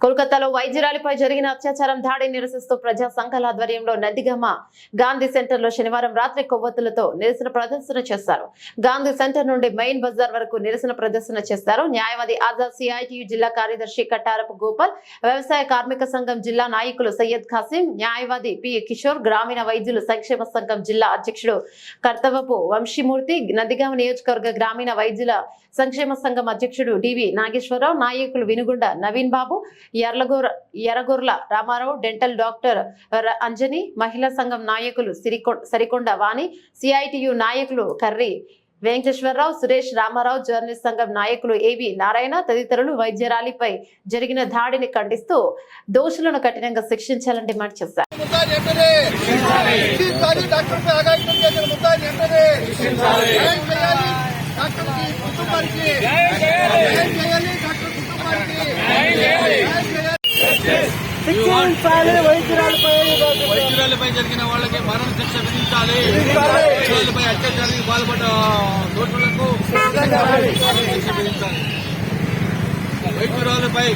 కోల్కతాలో వైద్యురాలిపై జరిగిన అత్యాచారం దాడి నిరసిస్తూ ప్రజా సంఘాల ఆధ్వర్యంలో నందిగామ గాంధీ సెంటర్లో శనివారం రాత్రి కొవ్వొత్తులతో నిరసన ప్రదర్శన చేశారు గాంధీ సెంటర్ నుండి మెయిన్ బజార్ వరకు నిరసన ప్రదర్శన చేశారు న్యాయవాది ఆజాద్ సిఐటియు జిల్లా కార్యదర్శి కట్టారపు గోపాల్ వ్యవసాయ కార్మిక సంఘం జిల్లా నాయకులు సయ్యద్ ఖాసిం న్యాయవాది పి కిషోర్ గ్రామీణ వైద్యులు సంక్షేమ సంఘం జిల్లా అధ్యక్షుడు కర్తవపు వంశీమూర్తి నందిగామ నియోజకవర్గ గ్రామీణ వైద్యుల సంక్షేమ సంఘం అధ్యక్షుడు డివి నాగేశ్వరరావు నాయకులు వినుగుండ నవీన్ బాబు ఎర్లగోర ఎర్రగొర్ల రామారావు డెంటల్ డాక్టర్ అంజని మహిళా సంఘం నాయకులు సిరికొ- సరికొండ వాణి సిఐటియు నాయకులు కర్రి వెంకటేశ్వరరావు సురేష్ రామారావు జర్నలిస్ట్ సంఘం నాయకులు ఏవి నారాయణ తదితరులు వైద్యరాలిపై జరిగిన దాడిని ఖండిస్తూ దోషులను కఠినంగా శిక్షించాలని డిమాండ్ చేశారు ముద్దాన్ని వైద్యురాలపై జరిగిన వాళ్ళకి మరణ శిక్ష విధించాలి. వైద్యురాలపై అత్యాచారానికి పాల్పడ్డ దోషులకు మరణ శిక్ష విధించాలి. వైద్యురాలపై